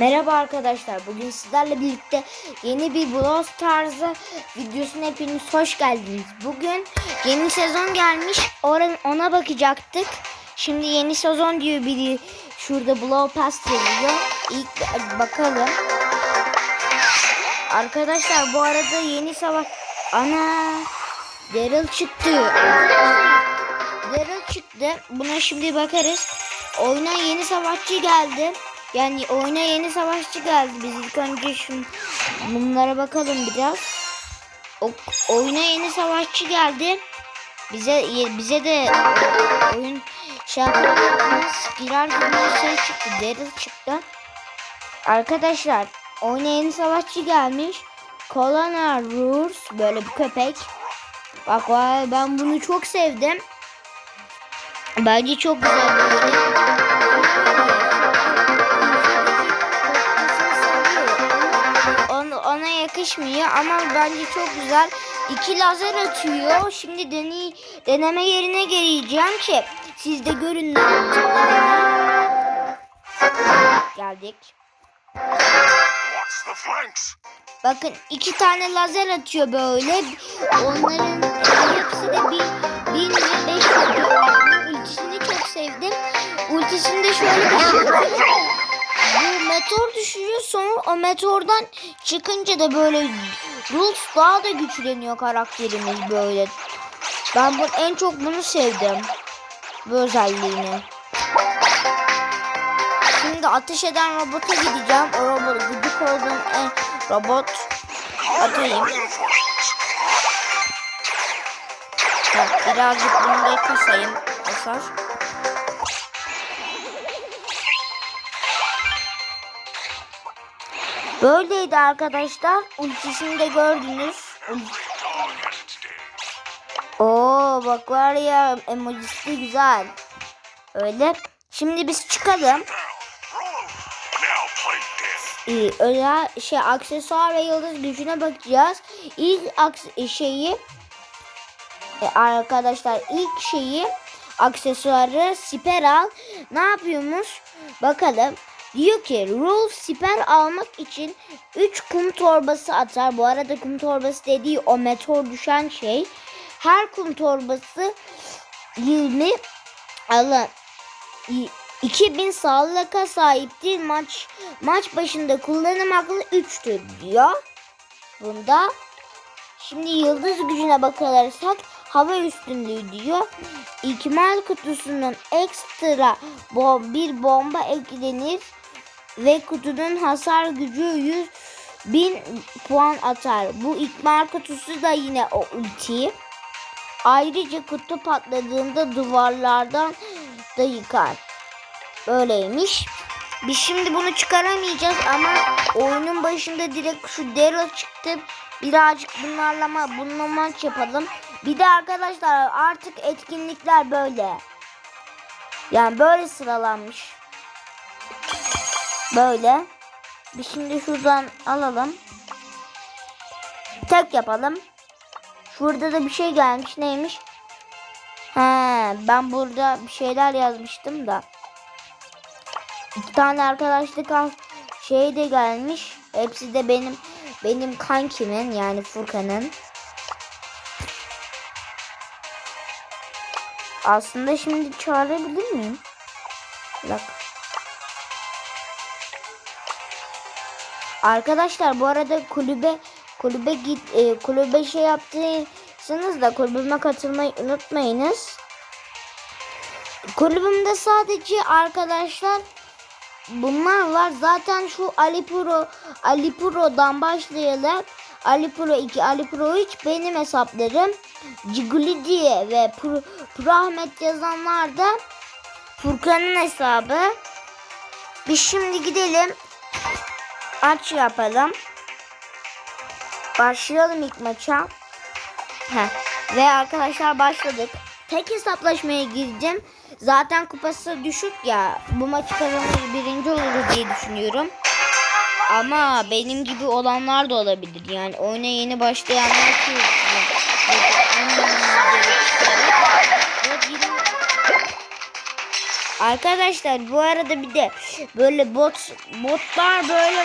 Merhaba arkadaşlar. Bugün sizlerle birlikte yeni bir Brawl Stars'ı videosuna hepiniz hoş geldiniz. Bugün yeni sezon gelmiş. Ona, bakacaktık. Şimdi yeni sezon diyor biri. Şurada Blow Pass yazıyor. İlk bakalım. Arkadaşlar bu arada yeni savaş... Ana! Daryl çıktı. Daryl çıktı. Buna şimdi bakarız. Oyuna yeni savaşçı geldi. Yani oyuna yeni savaşçı geldi. Biz ilk önce şu bunlara bakalım biraz. O, oyuna yeni savaşçı geldi. Bize bize de oyun şey yapıyoruz. Girer şey çıktı. Daryl çıktı. Arkadaşlar oyuna yeni savaşçı gelmiş. Colonel Roars böyle bir köpek. Bak vay ben bunu çok sevdim. Bence çok güzel böyle. Ona, ona yakışmıyor ama bence çok güzel. İki lazer atıyor. Şimdi deney, deneme yerine geleceğim ki siz de görün ne. Geldik. Bakın iki tane lazer atıyor böyle. Onların hepsi de bir, bin ve beş. Ultisini çok sevdim. Ultisinde şöyle bir şey. Bu meteor düşürüyor sonra o meteordan çıkınca da böyle Rules daha da güçleniyor karakterimiz böyle. Ben bu, en çok bunu sevdim. Bu özelliğini. Şimdi ateş eden robota gideceğim. O robot gıcık olduğum en robot atayım. Bak, birazcık bunu da kasayım. Kasar. Böyleydi arkadaşlar. Ultisini de gördünüz. Oo bak var ya emojisi de güzel. Öyle. Şimdi biz çıkalım. Ee, özel şey aksesuar ve yıldız gücüne bakacağız. İlk aks şeyi e, arkadaşlar ilk şeyi aksesuarı siper al. Ne yapıyormuş? Bakalım. Diyor ki Rule siper almak için 3 kum torbası atar. Bu arada kum torbası dediği o meteor düşen şey. Her kum torbası 20 alın. 2000 sağlığa sahiptir. Maç maç başında kullanım hakkı 3'tür diyor. Bunda şimdi yıldız gücüne bakarsak hava üstünlüğü diyor. İkmal kutusunun ekstra bom bir bomba eklenir ve kutunun hasar gücü 100 bin puan atar. Bu ikmal kutusu da yine o ulti. Ayrıca kutu patladığında duvarlardan da yıkar. Böyleymiş. Biz şimdi bunu çıkaramayacağız ama oyunun başında direkt şu Daryl çıktı. Birazcık bunlarla ma bununla maç yapalım. Bir de arkadaşlar artık etkinlikler böyle. Yani böyle sıralanmış. Böyle. Biz şimdi şuradan alalım. Tek yapalım. Şurada da bir şey gelmiş. Neymiş? He, ben burada bir şeyler yazmıştım da. İki tane arkadaşlık şey de gelmiş. Hepsi de benim benim kankimin yani Furkan'ın. Aslında şimdi çağırabilir miyim? Bak. Arkadaşlar bu arada kulübe kulübe git e, kulübe şey yaptıysanız da kulübüme katılmayı unutmayınız. Kulübümde sadece arkadaşlar bunlar var. Zaten şu Ali Pro Ali Pro'dan başlayalım. Ali Pro 2, Ali Pro 3 benim hesaplarım. Ciguli ve Pro, Pro Ahmet yazanlar da Furkan'ın hesabı. Biz şimdi gidelim. Aç yapalım. Başlayalım ilk maça. Heh. Ve arkadaşlar başladık. Tek hesaplaşmaya gireceğim. Zaten kupası düşük ya. Bu maçı kazanır birinci oluruz diye düşünüyorum. Ama benim gibi olanlar da olabilir. Yani oyuna yeni başlayanlar ki Arkadaşlar bu arada bir de böyle bot botlar böyle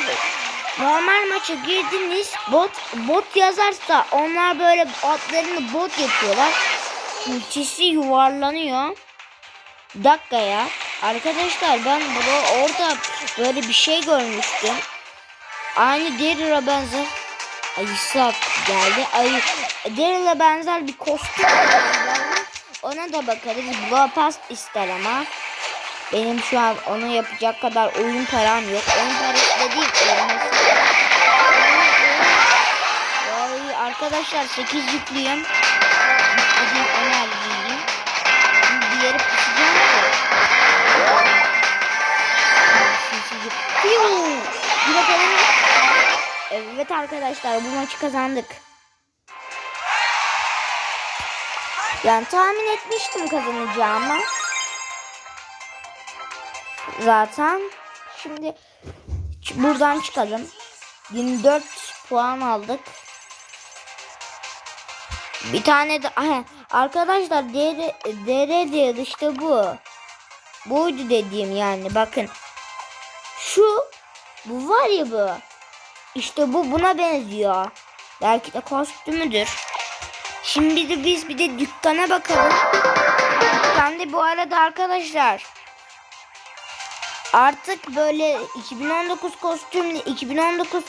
normal maça girdiniz bot bot yazarsa onlar böyle atlarını bot yapıyorlar. Ultisi yuvarlanıyor. Bir dakika ya. Arkadaşlar ben burada orada böyle bir şey görmüştüm. Aynı Daryl'a benzer. Ay Isak geldi. Ay Daryl'a benzer bir kostüm. Ona da bakarız. Blow Pass ister ama. Benim şu an onu yapacak kadar oyun param yok. Oyun parası da değil. Ay arkadaşlar 8 yüklüyüm. Yüklediğim enerjiyim. Şimdi bir yere pusacağım. Evet arkadaşlar bu maçı kazandık. Yani tahmin etmiştim kazanacağımı. Zaten şimdi buradan çıkalım. 24 puan aldık. Bir tane de arkadaşlar DR, DR diyor işte bu. Buydu dediğim yani bakın. Şu bu var ya bu. İşte bu buna benziyor. Belki de kostümüdür. Şimdi de biz bir de dükkana bakalım. Dükkanda bu arada arkadaşlar artık böyle 2019 kostümlü 2019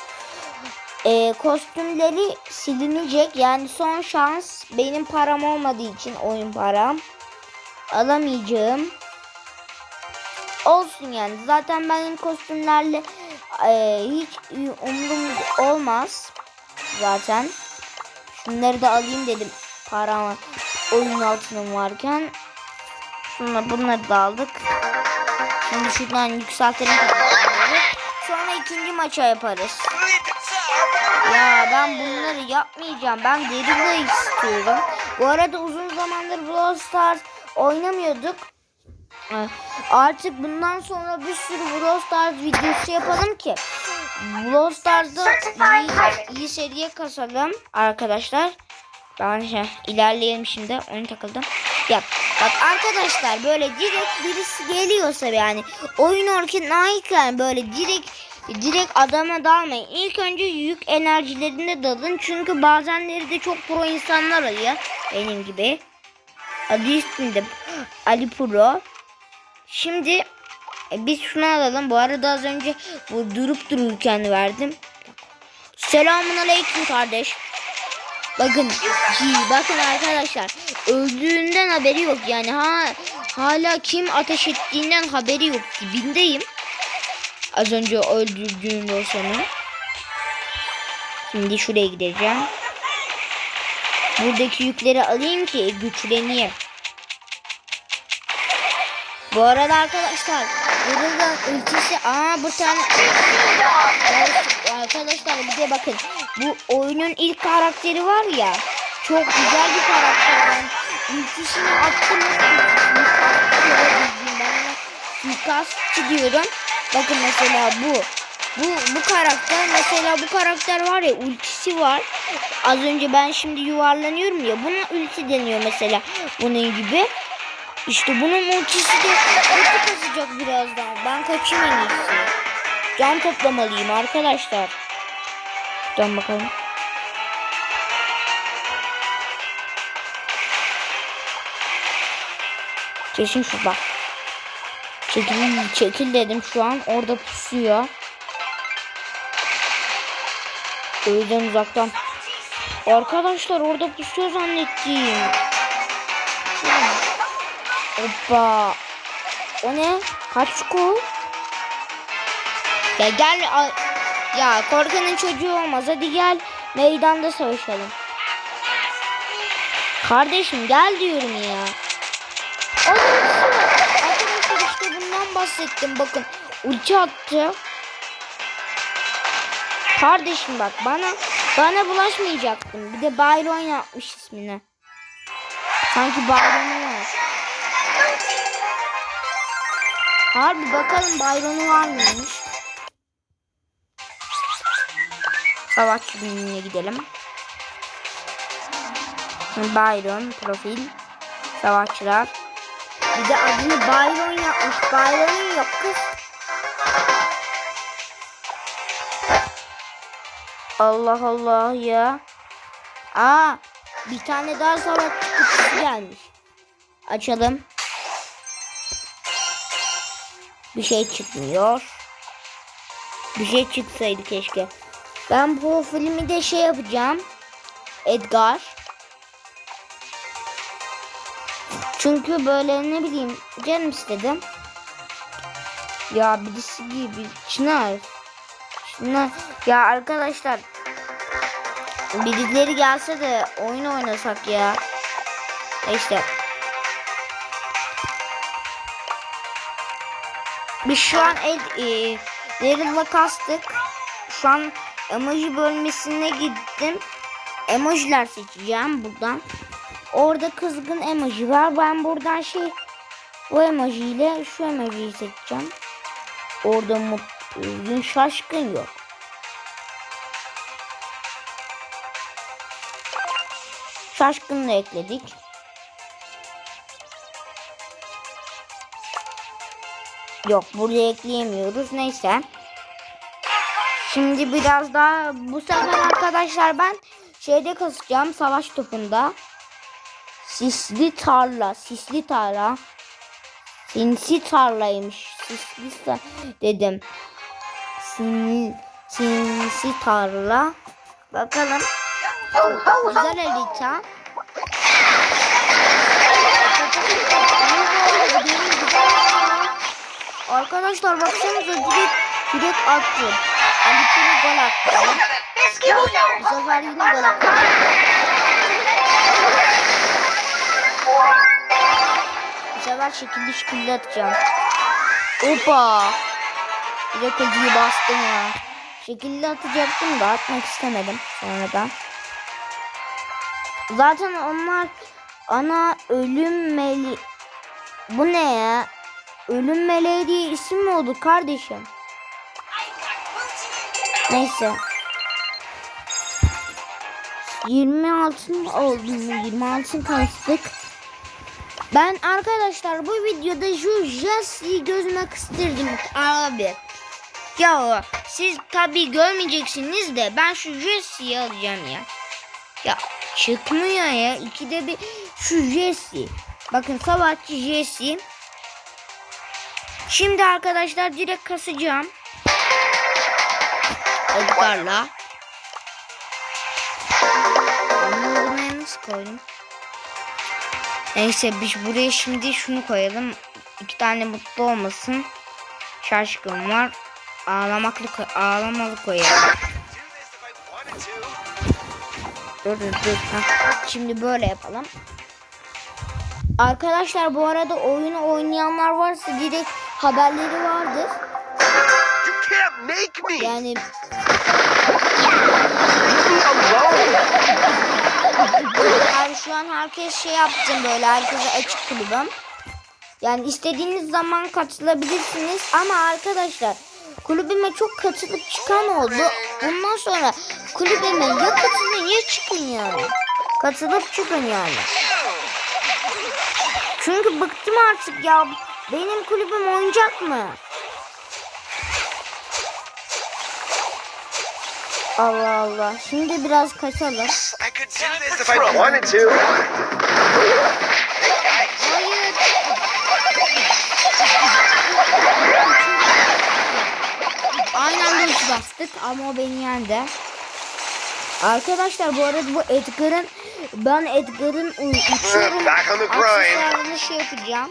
e, kostümleri silinecek. Yani son şans benim param olmadığı için oyun param alamayacağım. Olsun yani. Zaten benim kostümlerle e, hiç umurum olmaz. Zaten. Şunları da alayım dedim. Param oyun altınım varken. Şunları bunları da aldık. Şimdi şuradan yükseltelim. Sonra ikinci maça yaparız. Ya ben bunları yapmayacağım. Ben Daryl'ı istiyorum. Bu arada uzun zamandır Brawl Stars oynamıyorduk. Artık bundan sonra bir sürü Brawl Stars videosu yapalım ki Brawl Stars'da iyi, iyi seviye kasalım arkadaşlar. Şey, ilerleyelim şimdi. Oyun takıldım. Ya bak arkadaşlar böyle direkt birisi geliyorsa yani oyun oynarken böyle direkt direkt adama dalmayın. İlk önce yük enerjilerine dalın. Çünkü bazenleri de çok pro insanlar oluyor. Benim gibi. Adı üstünde Ali Pro. Şimdi e, biz şunu alalım. Bu arada az önce bu durup dururken verdim. Selamun aleyküm kardeş. Bakın bakın arkadaşlar öldüğünden haberi yok yani ha hala kim ateş ettiğinden haberi yok dibindeyim. Az önce öldürdüğüm Rosan'ı. Şimdi şuraya gideceğim. Buradaki yükleri alayım ki güçleneyim. Bu arada arkadaşlar burada ultisi aa bu tane arkadaşlar bir de bakın. Bu oyunun ilk karakteri var ya. Çok güzel bir karakter. Ben ultisini attım. Suikastçı diyorum. Bakın mesela bu. Bu bu karakter mesela bu karakter var ya ultisi var. Az önce ben şimdi yuvarlanıyorum ya buna ulti deniyor mesela. Bunun gibi işte bunun ultisi de ulti kasacak birazdan. Ben kaçayım en iyisi. Can toplamalıyım arkadaşlar. Şuradan bakalım. Kesin şurada. Çekil, çekil dedim şu an. Orada pusuyor. O uzaktan. Arkadaşlar orada pusuyor zannettim. Hoppa. O ne? Kaç çukur? Ya gel. Ya korkanın çocuğu olmaz. Hadi gel. Meydanda savaşalım. Kardeşim gel diyorum ya. Arkadaşlar işte bundan bahsettim. Bakın ulti attı. Kardeşim bak bana bana bulaşmayacaktın. Bir de Byron yapmış ismini. Sanki Byron'u var. Harbi bakalım Byron'u var mıymış? Savaşçı günlüğüne gidelim. Byron profil. Savaşçılar. Bir de adını Byron yapmış. Byron'un yok kız. Allah Allah ya. Aa, bir tane daha savaşçı kutusu gelmiş. Açalım. Bir şey çıkmıyor. Bir şey çıksaydı keşke. Ben bu filmi de şey yapacağım. Edgar. Çünkü böyle ne bileyim canım istedim. Ya birisi gibi Çınar. Çınar. Ya arkadaşlar birileri gelse de oyun oynasak ya. İşte. Biz şu an Ed, e, Daryl'la kastık. Şu an emoji bölmesine gittim. Emojiler seçeceğim buradan. Orada kızgın emoji var. Ben buradan şey bu emoji ile şu emojiyi seçeceğim. Orada mutlu, şaşkın yok. Şaşkınla ekledik. Yok buraya ekleyemiyoruz. Neyse. Şimdi biraz daha bu sefer arkadaşlar ben şeyde kasacağım savaş topunda. Sisli tarla, sisli tarla. Sinsi tarlaymış. Sisli dedim. Sin, sinsi tarla. Bakalım. Güzel harita. Arkadaşlar baksanıza direkt direkt attım. Ali Piri gol attı. Bu sefer yine gol attı. Bu sefer şekilli şekilli atacağım. Hoppa. Direkt acıyı bastım ya. Şekilli atacaktım da atmak istemedim sonradan. Zaten onlar ana ölüm meli... Bu ne ya? Ölüm meleği diye isim mi oldu kardeşim? Neyse. 20 altın oldu mu? 20 altın kastık. Ben arkadaşlar bu videoda şu Jesse'yi gözüme kıstırdım abi. Ya siz tabi görmeyeceksiniz de ben şu Jesse'yi alacağım ya. Ya çıkmıyor ya. İkide bir şu Jesse. Bakın savaşçı Jesse. Şimdi arkadaşlar direkt kasacağım. Edgar'la. Bunu buraya nasıl koydum? Neyse biz buraya şimdi şunu koyalım. İki tane mutlu olmasın. Şaşkın var. Ağlamaklı ağlamalı koyalım. Dur dur dur. Şimdi böyle yapalım. Arkadaşlar bu arada oyunu oynayanlar varsa direkt haberleri vardır. You can't make me. Yani yani şu an herkes şey yaptım böyle herkese açık kulübüm. Yani istediğiniz zaman katılabilirsiniz ama arkadaşlar kulübüme çok katılıp çıkan oldu. Bundan sonra kulübüme ya katılın ya çıkın yani. Katılıp çıkın yani. Çünkü bıktım artık ya. Benim kulübüm oyuncak mı? Allah Allah. Şimdi biraz kaçalım. Hayır. Aynen dört bastık ama o beni yendi. Arkadaşlar bu arada bu Edgar'ın ben Edgar'ın uçuyorum Back on the grind. şey yapacağım.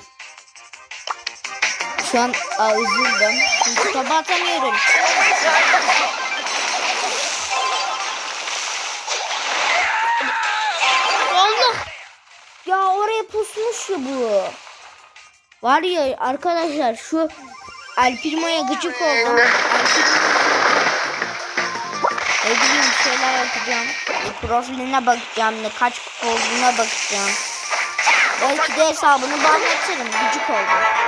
Şu an aa, üzüldüm. Çünkü topa atamıyorum. Allah! Ya oraya pusmuş ya bu. Var ya arkadaşlar şu Alpirmo'ya gıcık oldum. Ne bileyim şeyler yapacağım. Bir profiline bakacağım. Ne kaç kupa olduğuna bakacağım. Belki de hesabını banlatırım. Gıcık oldum.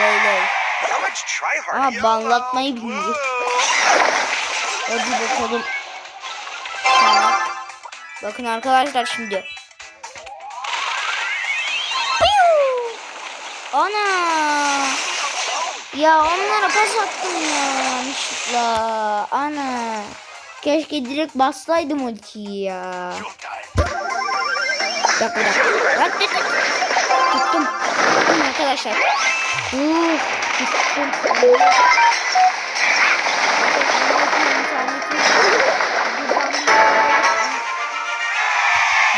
Böyle. How much try hard? Ama banlatmayı bilmiyor. Hadi bakalım. Tamam. Bakın arkadaşlar şimdi. Ana. Ya onlara pas attım ya yanlışlıkla. Ana. Keşke direkt bassaydım ultiyi ya. Bir dakika bir dakika. Tuttum. Tuttum arkadaşlar.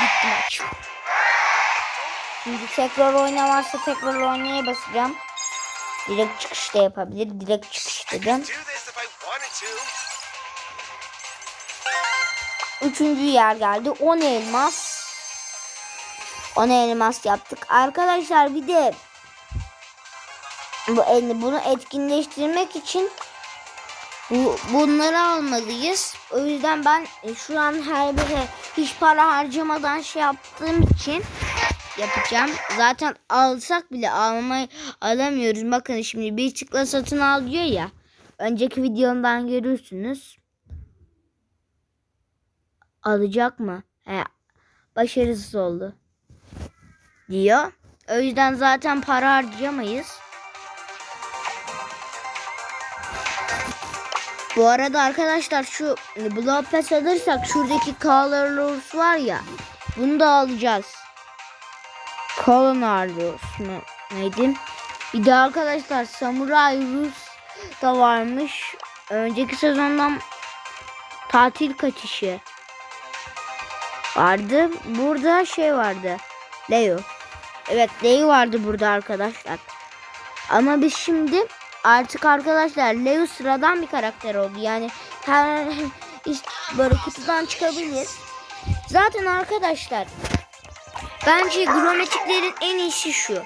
Bitti maç. Şimdi tekrar oyna varsa tekrar oynaya basacağım. Direkt çıkışta yapabilir. Direkt çıkış dedim. Üçüncü yer geldi. 10 elmas. 10 elmas yaptık. Arkadaşlar bir de bu bunu etkinleştirmek için bu, bunları almalıyız. O yüzden ben e, şu an her biri hiç para harcamadan şey yaptığım için yapacağım. Zaten alsak bile almayı alamıyoruz. Bakın şimdi bir tıkla satın al diyor ya. Önceki videomdan görürsünüz. Alacak mı? He, başarısız oldu. Diyor. O yüzden zaten para harcayamayız. Bu arada arkadaşlar şu Blood alırsak şuradaki Colorless var ya bunu da alacağız. Colorless mu? Neydi? Bir de arkadaşlar Samurai Rus da varmış. Önceki sezondan tatil kaçışı vardı. Burada şey vardı. Leo. Evet Leo vardı burada arkadaşlar. Ama biz şimdi artık arkadaşlar Leo sıradan bir karakter oldu. Yani her işte böyle kutudan çıkabilir. Zaten arkadaşlar bence grometiklerin en iyisi şu.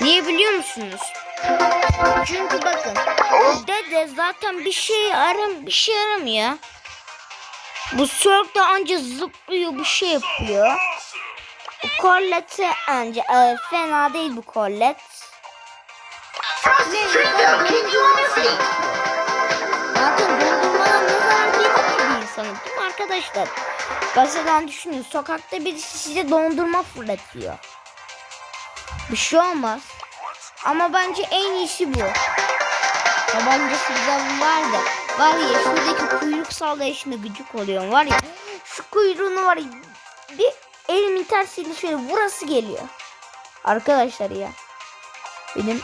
Niye biliyor musunuz? Çünkü bakın dede zaten bir şey aram bir şey aramıyor. Bu Cirque de anca zıplıyor bir şey yapıyor. Colette anca e, fena değil bu Colette. Zaten dondurmadan ne zarar gelir ki bir insanın değil mi arkadaşlar? Mesela düşünün sokakta birisi size dondurma fırlatıyor. Bir şey olmaz. Ama bence en iyisi bu. Tabancası güzel var da. Var ya şuradaki kuyruk sallayışına gıcık oluyorum. Var ya şu kuyruğunu var ya bir elimin tersiyle şöyle vurası geliyor. Arkadaşlar ya. Benim.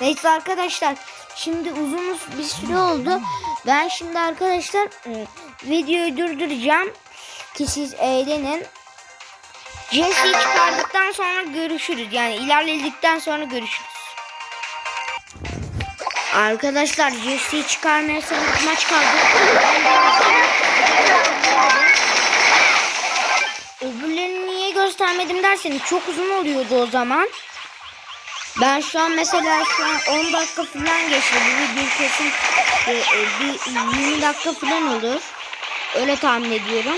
Neyse arkadaşlar. Şimdi uzun bir süre oldu. Ben şimdi arkadaşlar ıı, videoyu durduracağım. Ki siz eğlenin. Jesse'yi çıkardıktan sonra görüşürüz. Yani ilerledikten sonra görüşürüz. Arkadaşlar Jesse'yi çıkarmaya iki maç kaldı. Öbürlerini niye göstermedim derseniz çok uzun oluyordu o zaman. Ben şu an mesela şu an 10 dakika falan geçti. Bu video kesin e, e, bir 20 dakika falan olur. Öyle tahmin ediyorum.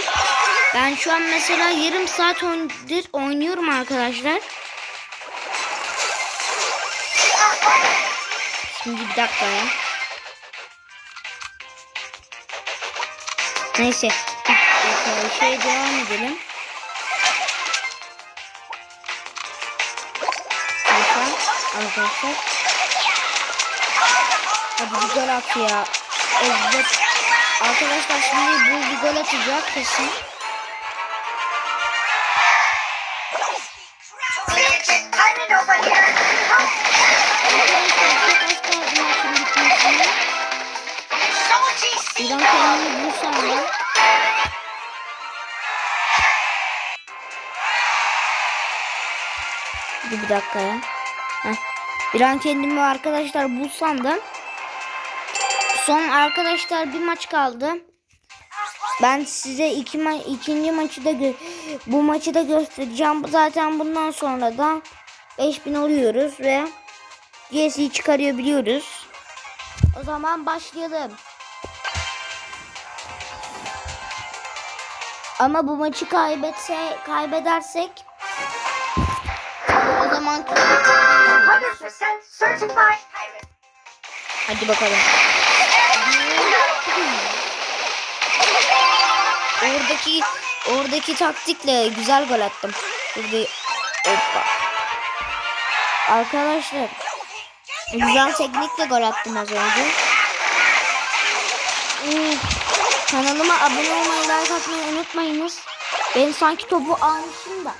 Ben şu an mesela yarım saat öndir oynuyorum arkadaşlar. Şimdi bir dakika ya. Neyse. Bir şey devam edelim. Arkadaşlar. Hadi bir gol at ya. Evet. Arkadaşlar şimdi bu bir gol atacak kesin. İran kendini bir dakika ya. Bir an kendimi arkadaşlar bulsam da. Son arkadaşlar bir maç kaldı. Ben size iki ma ikinci maçı da bu maçı da göstereceğim. Zaten bundan sonra da 5000 oluyoruz ve GS'yi çıkarıyor biliyoruz. O zaman başlayalım. Ama bu maçı kaybetse kaybedersek hadi bakalım. Oradaki oradaki taktikle güzel gol attım. Burada hoppa. Arkadaşlar güzel teknikle gol attım az önce. Kanalıma abone olmayı, like atmayı unutmayınız. Ben sanki topu almışım da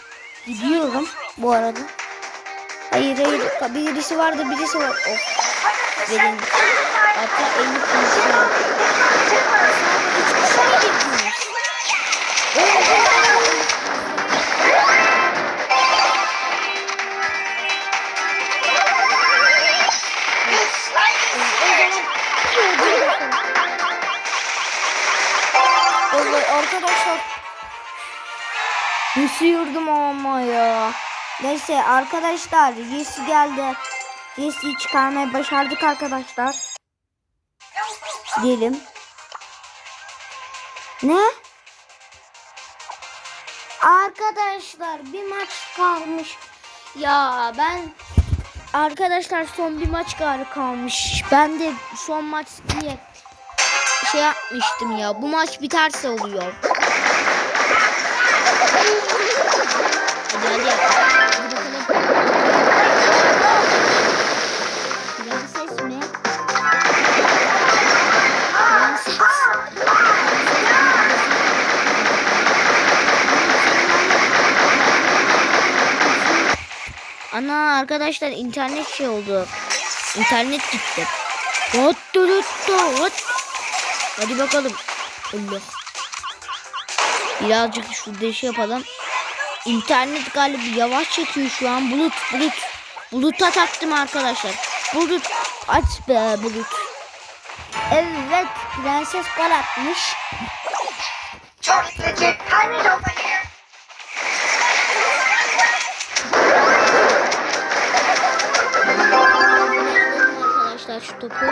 gidiyorum bu arada. Hayır hayır birisi vardı birisi var. Of. Benim. Hatta 50 konuşuyor. Neyse arkadaşlar Jesse geldi. Jesse'yi çıkarmaya başardık arkadaşlar. Diyelim. Ne? Arkadaşlar bir maç kalmış. Ya ben arkadaşlar son bir maç galiba kalmış. Ben de son maç diye şey yapmıştım ya. Bu maç biterse oluyor. Hadi hadi. Ana arkadaşlar internet şey oldu. İnternet gitti. Hot hot hot. Hadi bakalım. Allah. Birazcık şurada şey yapalım. İnternet galiba yavaş çekiyor şu an. Bulut bulut. Buluta taktım arkadaşlar. Bulut. Aç be bulut. Evet prenses gol atmış. Totally legit. I'm arkadaşlar topu.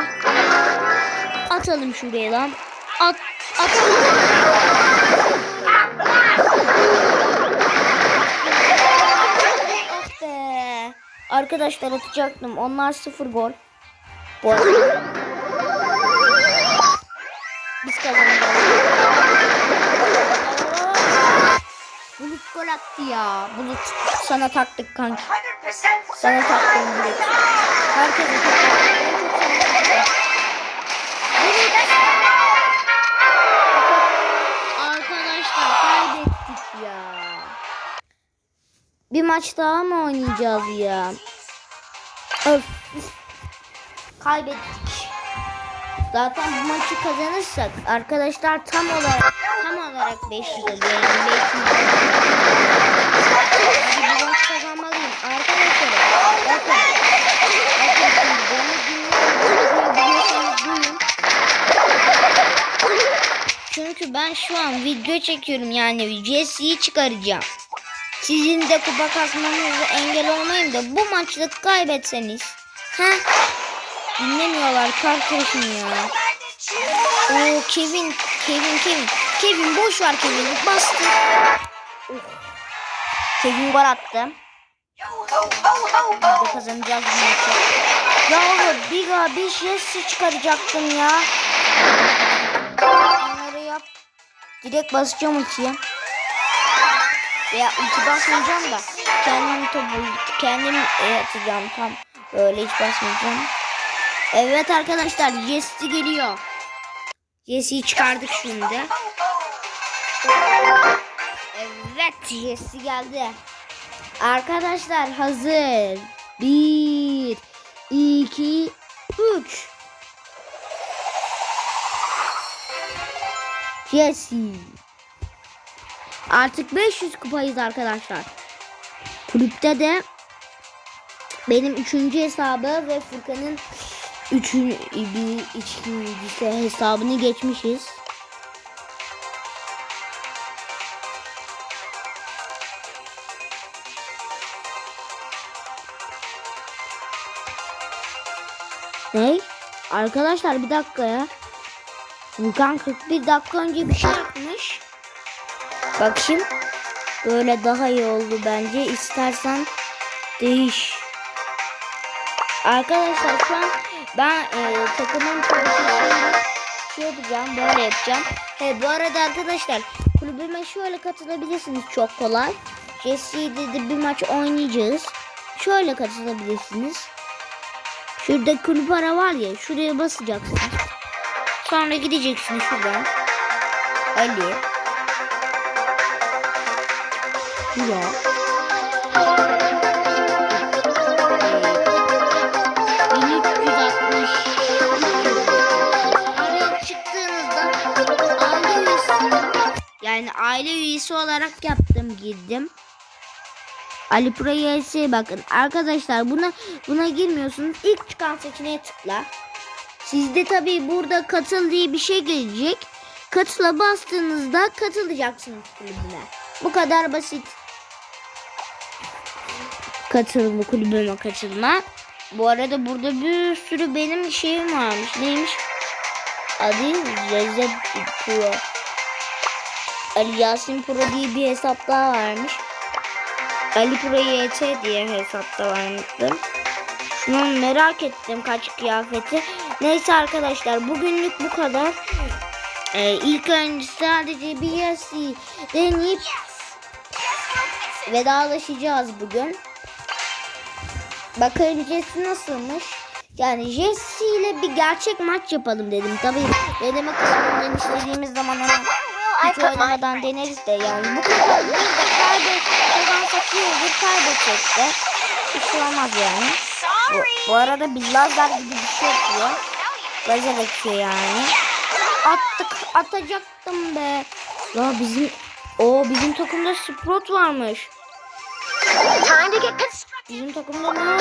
Atalım şuraya lan. At, atalım. Ah be. Arkadaşlar atacaktım. Onlar sıfır gol. Arada. Biz kazanacağız. Bulut gol ya. Bulut sana taktık kanki. 100% Sana taktım Bulut. Herkese taktım. Arkadaşlar kaybettik ya. Bir maç daha mı oynayacağız ya? Öf. Kaybettik. Zaten bu maçı kazanırsak arkadaşlar tam olarak tam olarak 500 oluyor. Yani 500 Hadi bu maç kazanmalıyım. Arkadaşlar bakın. Bakın şimdi beni dinleyin. Biliyorsanız duyun. Çünkü ben şu an video çekiyorum yani Jesse'yi çıkaracağım. Sizin de kupa kasmanıza engel olmayın da bu maçta kaybetseniz. Ha? Dinlemiyorlar kardeşim ya. Oo Kevin, Kevin, Kevin. Kevin boş ver Kevin. Bastı. Of. Kevin gol attı. Ho. kazanacağız bu maçı. Ya bir ga bir Jesse çıkaracaktım ya. Bunları yap. Direkt basacağım ultiye. Veya ulti basmayacağım da kendim topu kendim e, atacağım tam öyle hiç basmayacağım. Evet arkadaşlar Jesse geliyor. Jesse'yi çıkardık şimdi. Evet Jesse geldi. Arkadaşlar hazır. Bir, iki, üç. Jesse. Artık 500 kupayız arkadaşlar. Kulüpte de benim üçüncü hesabı ve Furkan'ın üçüncü bir ikincisi hesabını geçmişiz. Ne? Arkadaşlar bir dakika ya. Furkan 41 dakika önce bir şey yapmış. Bakayım. Böyle daha iyi oldu bence. İstersen değiş. Arkadaşlar şu an ben e, takımın çalışmasını şey yapacağım. Böyle yapacağım. He, bu arada arkadaşlar kulübüme şöyle katılabilirsiniz çok kolay. Jesse'de de bir maç oynayacağız. şöyle katılabilirsiniz. Şurada kulüp ara var ya şuraya basacaksınız. Sonra gideceksiniz şuradan. Ali. Ya. Aile üyesi olarak yaptım girdim. Ali Pro bakın arkadaşlar buna buna girmiyorsunuz. İlk çıkan seçeneğe tıkla. Sizde tabii burada katıl diye bir şey gelecek. Katıla bastığınızda katılacaksınız kulübüne. Bu kadar basit. Katılma kulübüme katılma. Bu arada burada bir sürü benim şeyim varmış. Neymiş? Adı Recep Pro. Ali Yasin Pro diye bir hesap daha varmış. Ali Pro YT diye hesapta varmıştı. Şunu merak ettim kaç kıyafeti. Neyse arkadaşlar bugünlük bu kadar. Ee, ilk önce sadece bir yasi deneyip vedalaşacağız bugün. Bakalım Jesse nasılmış? Yani Jesse ile bir gerçek maç yapalım dedim. Tabii deneme kısmından istediğimiz zaman ona hiç oynamadan deneriz de yani. Bu kadar burada kaybet, kazansak iyi olur kaybedecek de. Bir şey olmaz yani. Bu, bu arada bir lazer gibi bir şey yapıyor. Lazer atıyor yani. Attık, atacaktım be. Ya bizim, o bizim takımda Sprout varmış. Bizim takımda ne var?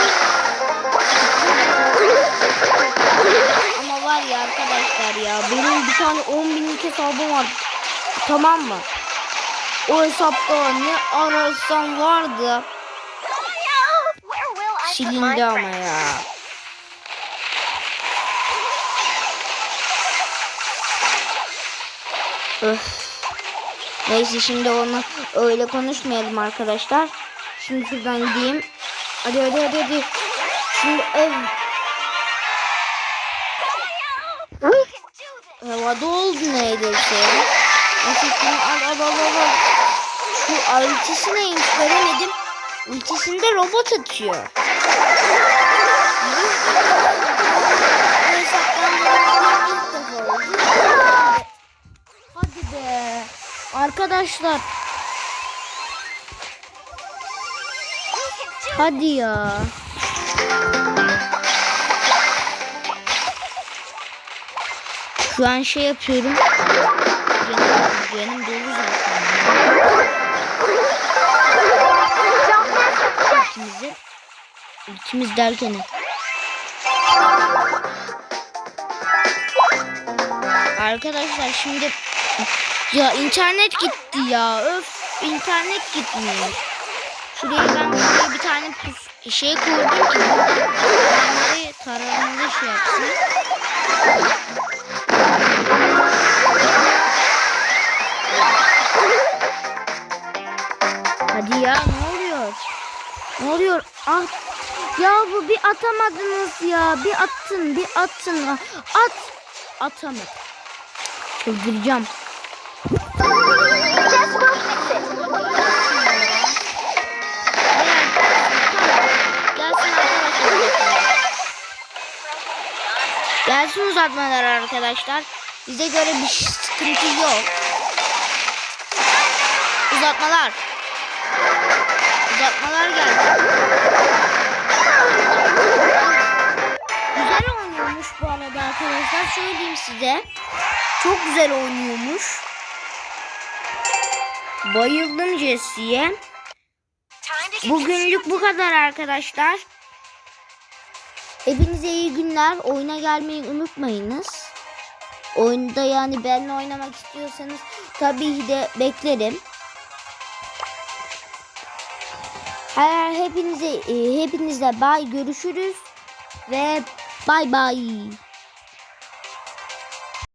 Ama var ya arkadaşlar ya benim bir tane 10 binlik hesabım var. Tamam mı? O hesapta ne arasam vardı. Silindi ama ya. Öf. Neyse şimdi onu öyle konuşmayalım arkadaşlar. Şimdi şuradan gideyim. Hadi hadi hadi hadi. Şimdi ev havada oldu neredeyse. Neyse al al al al. Şu ultisi neymiş göremedim. Ultisinde robot atıyor. Hadi be. Arkadaşlar hadi ya. Şu an şey yapıyorum. Canım dolu zaten. İkimizi. İkimiz derken. Arkadaşlar şimdi ya internet gitti ya. Öf internet gitmiyor. Şuraya ben buraya bir tane pus şey koydum ki taramalı şey yapsın. Ya ne oluyor? Ne oluyor? Ah ya bu bir atamadınız ya. Bir attın bir attın. At. Atamadım. Arkadaşlar. Gelsin uzatmalar arkadaşlar. Bize göre bir sıkıntı yok. Uzatmalar. Uzatmalar geldi. Güzel oynuyormuş bu arada arkadaşlar. Söyleyeyim size. Çok güzel oynuyormuş. Bayıldım Jesse'ye. Bugünlük bu kadar arkadaşlar. Hepinize iyi günler. Oyuna gelmeyi unutmayınız. Oyunda yani benimle oynamak istiyorsanız tabii ki de beklerim. Her hepinize e, hepinizle bay görüşürüz ve bay bay.